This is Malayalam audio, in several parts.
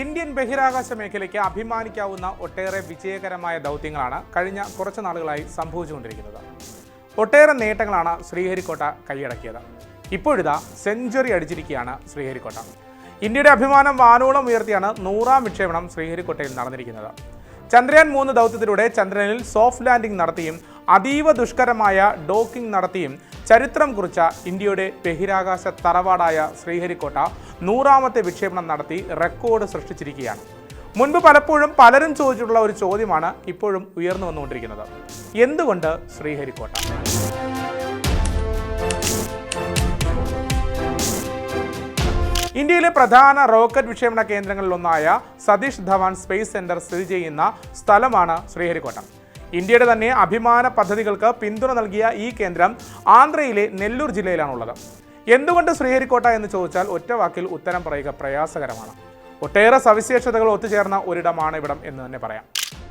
ഇന്ത്യൻ ബഹിരാകാശ മേഖലയ്ക്ക് അഭിമാനിക്കാവുന്ന ഒട്ടേറെ വിജയകരമായ ദൗത്യങ്ങളാണ് കഴിഞ്ഞ കുറച്ച് നാളുകളായി സംഭവിച്ചുകൊണ്ടിരിക്കുന്നത്. ഒട്ടേറെ നേട്ടങ്ങളാണ് ശ്രീഹരിക്കോട്ട കൈയടക്കിയത്. ഇപ്പോഴിതാ സെഞ്ചുറി അടിച്ചിരിക്കുകയാണ് ശ്രീഹരിക്കോട്ട. ഇന്ത്യയുടെ അഭിമാനം വാനോളം ഉയർത്തിയാണ് നൂറാം വിക്ഷേപണം ശ്രീഹരിക്കോട്ടയിൽ നടന്നിരിക്കുന്നത്. ചന്ദ്രയാൻ മൂന്ന് ദൗത്യത്തിലൂടെ ചന്ദ്രനിൽ സോഫ്റ്റ് ലാൻഡിംഗ് നടത്തിയും അതീവ ദുഷ്കരമായ ഡോക്കിംഗ് നടത്തിയും ചരിത്രം കുറിച്ച ഇന്ത്യയുടെ ബഹിരാകാശ തറവാടായ ശ്രീഹരിക്കോട്ട നൂറാമത്തെ വിക്ഷേപണം നടത്തി റെക്കോർഡ് സൃഷ്ടിച്ചിരിക്കുകയാണ്. മുൻപ് പലപ്പോഴും പലരും ചോദിച്ചിട്ടുള്ള ഒരു ചോദ്യമാണ് ഇപ്പോഴും ഉയർന്നു വന്നുകൊണ്ടിരിക്കുന്നത്. എന്തുകൊണ്ട് ശ്രീഹരിക്കോട്ട? ഇന്ത്യയിലെ പ്രധാന റോക്കറ്റ് വിക്ഷേപണ കേന്ദ്രങ്ങളിലൊന്നായ സതീഷ് ധവാൻ സ്പേസ് സെന്റർ സ്ഥിതി ചെയ്യുന്ന സ്ഥലമാണ് ശ്രീഹരിക്കോട്ട. ഇന്ത്യയുടെ തന്നെ അഭിമാന പദ്ധതികൾക്ക് പിന്തുണ നൽകിയ ഈ കേന്ദ്രം ആന്ധ്രയിലെ നെല്ലൂർ ജില്ലയിലാണുള്ളത്. എന്തുകൊണ്ട് ശ്രീഹരിക്കോട്ട എന്ന് ചോദിച്ചാൽ ഒറ്റ വാക്കിൽ ഉത്തരം പറയുക പ്രയാസകരമാണ്. ഒട്ടേറെ സവിശേഷതകൾ ഒത്തുചേർന്ന ഒരിടമാണ് ഇവിടം എന്ന് തന്നെ പറയാം.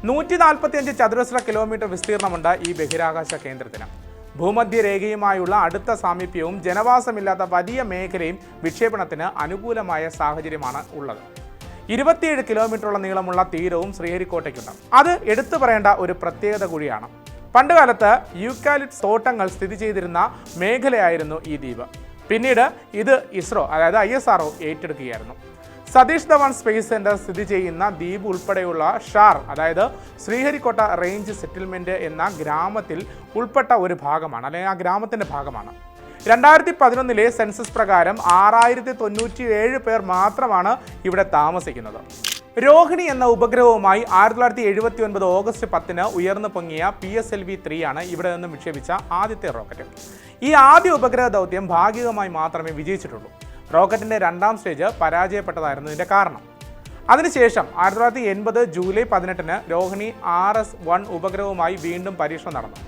നൂറ്റി നാൽപ്പത്തിയഞ്ച് ചതുരശ്ര കിലോമീറ്റർ വിസ്തീർണമുണ്ട് ഈ ബഹിരാകാശ കേന്ദ്രത്തിന്. ഭൂമധ്യരേഖയുമായുള്ള അടുത്ത സാമീപ്യവും ജനവാസമില്ലാത്ത വലിയ മേഖലയും വിക്ഷേപണത്തിന് അനുകൂലമായ സാഹചര്യമാണ് ഉള്ളത്. ഇരുപത്തിയേഴ് കിലോമീറ്ററോളം നീളമുള്ള തീരവും ശ്രീഹരിക്കോട്ടയ്ക്കുണ്ട്. അത് എടുത്തു പറയേണ്ട ഒരു പ്രത്യേകത കൂടിയാണ്. പണ്ടുകാലത്ത് യൂക്കാലിപ്സ് തോട്ടങ്ങൾ സ്ഥിതി ചെയ്തിരുന്ന മേഖലയായിരുന്നു ഈ ദ്വീപ്. പിന്നീട് ഇത് ഇസ്രോ അതായത് ഐ എസ് ആർഒ ഏറ്റെടുക്കുകയായിരുന്നു. സതീഷ് ധവാൻ സ്പേസ് സെന്റർ സ്ഥിതി ചെയ്യുന്ന ദ്വീപ് ഉൾപ്പെടെയുള്ള ഷാർ അതായത് ശ്രീഹരിക്കോട്ട റേഞ്ച് സെറ്റിൽമെന്റ് എന്ന ഗ്രാമത്തിൽ ഉൾപ്പെട്ട ഒരു ഭാഗമാണ് അല്ലെങ്കിൽ ആ ഗ്രാമത്തിന്റെ ഭാഗമാണ്. രണ്ടായിരത്തി പതിനൊന്നിലെ സെൻസസ് പ്രകാരം ആറായിരത്തി തൊണ്ണൂറ്റി ഏഴ് പേർ മാത്രമാണ് ഇവിടെ താമസിക്കുന്നത്. രോഹിണി എന്ന ഉപഗ്രഹവുമായി ആയിരത്തി തൊള്ളായിരത്തി എഴുപത്തി ഒൻപത് ഓഗസ്റ്റ് പത്തിന് ഉയർന്നു പൊങ്ങിയ P S L V three ആണ് ഇവിടെ നിന്നും വിക്ഷേപിച്ച ആദ്യത്തെ റോക്കറ്റ് ഈ ആദ്യ ഉപഗ്രഹ ദൗത്യം ഭാഗികമായി മാത്രമേ വിജയിച്ചിട്ടുള്ളൂ. റോക്കറ്റിന്റെ രണ്ടാം സ്റ്റേജ് പരാജയപ്പെട്ടതായിരുന്നു ഇതിന്റെ കാരണം. അതിനുശേഷം ആയിരത്തി തൊള്ളായിരത്തി എൺപത് ജൂലൈ പതിനെട്ടിന് രോഹിണി ആർ എസ് വൺ ഉപഗ്രഹവുമായി വീണ്ടും പരീക്ഷണം നടന്നു.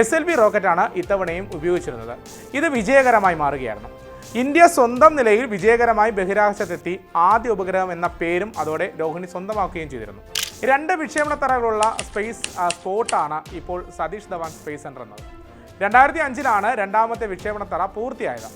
എസ് എൽ ബി റോക്കറ്റാണ് ഇത്തവണയും ഉപയോഗിച്ചിരുന്നത്. ഇത് വിജയകരമായി മാറുകയായിരുന്നു. ഇന്ത്യ സ്വന്തം നിലയിൽ വിജയകരമായി ബഹിരാകാശത്തെത്തി ആദ്യ ഉപഗ്രഹം എന്ന പേരും അതോടെ രോഹിണി സ്വന്തമാക്കുകയും ചെയ്തിരുന്നു. രണ്ട് വിക്ഷേപണ തറകളുള്ള സ്പേസ് സ്പോട്ടാണ് ഇപ്പോൾ സതീഷ് ധവാൻ സ്പേസ് സെന്റർ എന്നത്. രണ്ടായിരത്തി അഞ്ചിലാണ് രണ്ടാമത്തെ വിക്ഷേപണത്തറ പൂർത്തിയായത്.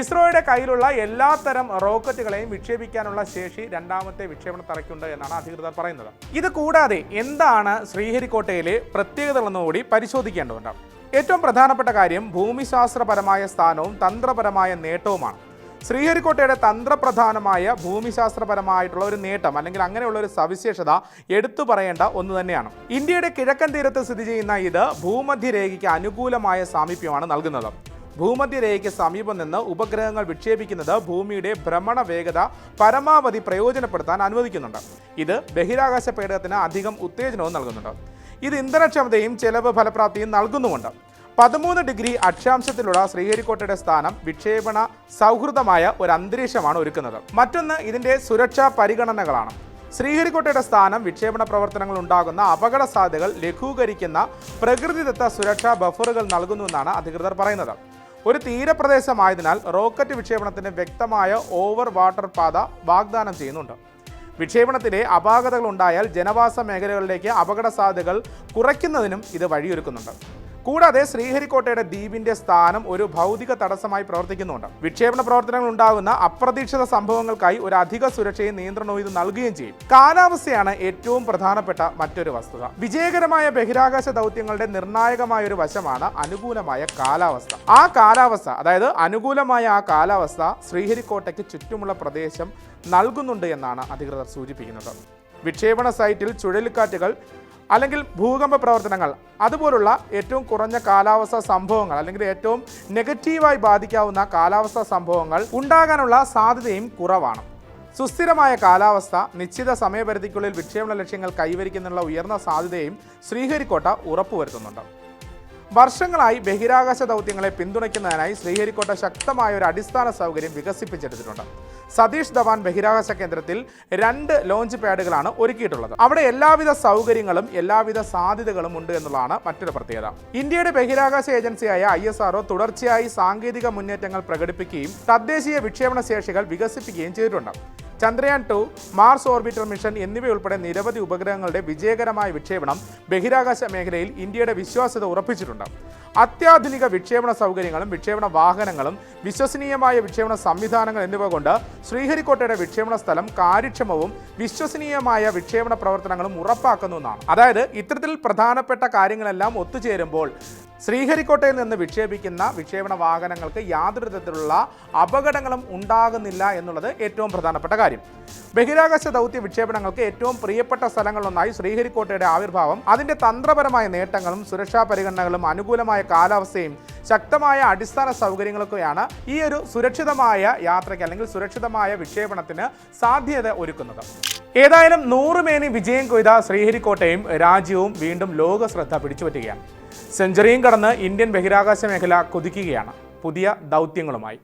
ഇസ്രോയുടെ കയ്യിലുള്ള എല്ലാത്തരം റോക്കറ്റുകളെയും വിക്ഷേപിക്കാനുള്ള ശേഷി രണ്ടാമത്തെ വിക്ഷേപണ തറയ്ക്കുണ്ട് എന്നാണ് അധികൃതർ പറയുന്നത്. ഇത് കൂടാതെ എന്താണ് ശ്രീഹരിക്കോട്ടയിലെ പ്രത്യേകതകളെന്നുകൂടി പരിശോധിക്കേണ്ടതുണ്ട്. ഏറ്റവും പ്രധാനപ്പെട്ട കാര്യം ഭൂമിശാസ്ത്രപരമായ സ്ഥാനവും തന്ത്രപരമായ നേട്ടവുമാണ്. ശ്രീഹരിക്കോട്ടയുടെ തന്ത്രപ്രധാനമായ ഭൂമിശാസ്ത്രപരമായിട്ടുള്ള ഒരു നേട്ടം അല്ലെങ്കിൽ അങ്ങനെയുള്ള ഒരു സവിശേഷത എടുത്തു പറയേണ്ട ഒന്ന് തന്നെയാണ്. ഇന്ത്യയുടെ കിഴക്കൻ തീരത്ത് സ്ഥിതി ചെയ്യുന്ന ഇത് ഭൂമധ്യരേഖയ്ക്ക് അനുകൂലമായ സാമീപ്യമാണ് നൽകുന്നത്. ഭൂമധ്യരേഖയ്ക്ക് സമീപം നിന്ന് ഉപഗ്രഹങ്ങൾ വിക്ഷേപിക്കുന്നത് ഭൂമിയുടെ ഭ്രമണ വേഗത പരമാവധി പ്രയോജനപ്പെടുത്താൻ അനുവദിക്കുന്നുണ്ട്. ഇത് ബഹിരാകാശ പേടകത്തിന് അധികം ഉത്തേജനവും നൽകുന്നുണ്ട്. ഇത് ഇന്ധനക്ഷമതയും ചെലവ് ഫലപ്രാപ്തിയും നൽകുന്നുമുണ്ട്. പതിമൂന്ന് ഡിഗ്രി അക്ഷാംശത്തിലുള്ള ശ്രീഹരിക്കോട്ടയുടെ സ്ഥാനം വിക്ഷേപണ സൗഹൃദമായ ഒരു അന്തരീക്ഷമാണ് ഒരുക്കുന്നത്. മറ്റൊന്ന് ഇതിന്റെ സുരക്ഷാ പരിഗണനകളാണ്. ശ്രീഹരിക്കോട്ടയുടെ സ്ഥാനം വിക്ഷേപണ പ്രവർത്തനങ്ങൾ ഉണ്ടാകുന്ന അപകട സാധ്യതകൾ ലഘൂകരിക്കുന്ന പ്രകൃതിദത്ത സുരക്ഷാ ബഫറുകൾ നൽകുന്നുവെന്നാണ് അധികൃതർ പറയുന്നത്. ഒരു തീരപ്രദേശമായതിനാൽ റോക്കറ്റ് വിക്ഷേപണത്തിന് വ്യക്തമായ ഓവർ വാട്ടർ പാത വാഗ്ദാനം ചെയ്യുന്നുണ്ട്. വിക്ഷേപണത്തിലെ അപാകതകൾ ഉണ്ടായാൽ ജനവാസ മേഖലകളിലേക്ക് അപകട സാധ്യതകൾ കുറയ്ക്കുന്നതിനും ഇത് വഴിയൊരുക്കുന്നുണ്ട്. കൂടാതെ ശ്രീഹരിക്കോട്ടയുടെ ദ്വീപിന്റെ സ്ഥാനം ഒരു ഭൗതിക തടസ്സമായി പ്രവർത്തിക്കുന്നുണ്ട്. വിക്ഷേപണ പ്രവർത്തനങ്ങൾ ഉണ്ടാകുന്ന അപ്രതീക്ഷിത സംഭവങ്ങൾക്കായി ഒരു അധിക സുരക്ഷയും നിയന്ത്രണവും ഇത് നൽകുകയും ചെയ്യും. കാലാവസ്ഥയാണ് ഏറ്റവും പ്രധാനപ്പെട്ട മറ്റൊരു വസ്തുത. വിജയകരമായ ബഹിരാകാശ ദൗത്യങ്ങളുടെ നിർണായകമായ ഒരു വശമാണ് അനുകൂലമായ കാലാവസ്ഥ. ആ കാലാവസ്ഥ അതായത് അനുകൂലമായ ആ കാലാവസ്ഥ ശ്രീഹരിക്കോട്ടയ്ക്ക് ചുറ്റുമുള്ള പ്രദേശം നൽകുന്നുണ്ട് എന്നാണ് അധികൃതർ സൂചിപ്പിക്കുന്നത്. വിക്ഷേപണ സൈറ്റിൽ ചുഴലിക്കാറ്റുകൾ അല്ലെങ്കിൽ ഭൂകമ്പ പ്രവർത്തനങ്ങൾ അതുപോലുള്ള ഏറ്റവും കുറഞ്ഞ കാലാവസ്ഥ സംഭവങ്ങൾ അല്ലെങ്കിൽ ഏറ്റവും നെഗറ്റീവായി ബാധിക്കാവുന്ന കാലാവസ്ഥ സംഭവങ്ങൾ ഉണ്ടാകാനുള്ള സാധ്യതയും കുറവാണ്. സുസ്ഥിരമായ കാലാവസ്ഥ നിശ്ചിത സമയപരിധിക്കുള്ളിൽ വിക്ഷേപണ ലക്ഷ്യങ്ങൾ കൈവരിക്കുന്നതിനുള്ള ഉയർന്ന സാധ്യതയും ശ്രീഹരിക്കോട്ട ഉറപ്പുവരുത്തുന്നുണ്ട്. വർഷങ്ങളായി ബഹിരാകാശ ദൗത്യങ്ങളെ പിന്തുണയ്ക്കുന്നതിനായി ശ്രീഹരിക്കോട്ട ശക്തമായ ഒരു അടിസ്ഥാന സൗകര്യം വികസിപ്പിച്ചെടുത്തിട്ടുണ്ട്. സതീഷ് ധവാൻ ബഹിരാകാശ കേന്ദ്രത്തിൽ രണ്ട് ലോഞ്ച് പാഡുകളാണ് ഒരുക്കിയിട്ടുള്ളത്. അവിടെ എല്ലാവിധ സൗകര്യങ്ങളും എല്ലാവിധ സാധ്യതകളും ഉണ്ട് എന്നുള്ളതാണ് മറ്റൊരു പ്രത്യേകത. ഇന്ത്യയുടെ ബഹിരാകാശ ഏജൻസിയായ ഐ എസ് ആർഒ തുടർച്ചയായി സാങ്കേതിക മുന്നേറ്റങ്ങൾ പ്രകടിപ്പിക്കുകയും തദ്ദേശീയ വിക്ഷേപണ ശേഷികൾ വികസിപ്പിക്കുകയും ചെയ്തിട്ടുണ്ട്. Chandrayaan two Mars orbiter mission എന്നിവയുൾപ്പെടെ നിരവധി ഉപഗ്രഹങ്ങളുടെ വിജയകരമായ വിക്ഷേപണം ബഹിരാകാശ മേഖലയിൽ ഇന്ത്യയുടെ വിശ്വാസ്യത ഉറപ്പിച്ചിട്ടുണ്ട്. അത്യാധുനിക വിക്ഷേപണ സൗകര്യങ്ങളും വിക്ഷേപണ വാഹനങ്ങളും വിശ്വസനീയമായ വിക്ഷേപണ സംവിധാനങ്ങൾ എന്നിവ കൊണ്ട് ശ്രീഹരിക്കോട്ടയുടെ വിക്ഷേപണ സ്ഥലം കാര്യക്ഷമവും വിശ്വസനീയമായ വിക്ഷേപണ പ്രവർത്തനങ്ങളും ഉറപ്പാക്കുന്നു എന്നാണ്. അതായത് ഇത്തരത്തിൽ പ്രധാനപ്പെട്ട കാര്യങ്ങളെല്ലാം ഒത്തുചേരുമ്പോൾ ശ്രീഹരിക്കോട്ടയിൽ നിന്ന് വിക്ഷേപിക്കുന്ന വിക്ഷേപണ വാഹനങ്ങൾക്ക് യാതൊരു തരത്തിലുള്ള അപകടങ്ങളും ഉണ്ടാകുന്നില്ല എന്നുള്ളത് ഏറ്റവും പ്രധാനപ്പെട്ട കാര്യം. ബഹിരാകാശ ദൗത്യ വിക്ഷേപണങ്ങൾക്ക് ഏറ്റവും പ്രിയപ്പെട്ട സ്ഥലങ്ങളിലൊന്നായി ശ്രീഹരിക്കോട്ടയുടെ ആവിർഭാവം. അതിന്റെ തന്ത്രപരമായ നേട്ടങ്ങളും സുരക്ഷാ പരിഗണനകളും അനുകൂലമായ കാലാവസ്ഥയും ശക്തമായ അടിസ്ഥാന സൗകര്യങ്ങളൊക്കെയാണ് ഈ ഒരു സുരക്ഷിതമായ യാത്രയ്ക്ക് അല്ലെങ്കിൽ സുരക്ഷിതമായ വിക്ഷേപണത്തിന് സാധ്യത ഒരുക്കുന്നത്. ഏതായാലും നൂറുമേനി വിജയം കൊയ്ത ശ്രീഹരിക്കോട്ടയും രാജ്യവും വീണ്ടും ലോക ശ്രദ്ധ പിടിച്ചുപറ്റുകയാണ്. സെഞ്ചുറിയും കടന്ന് ഇന്ത്യൻ ബഹിരാകാശ മേഖല കുതിക്കുകയാണ്. പുതിയ ദൗത്യങ്ങളുമായി.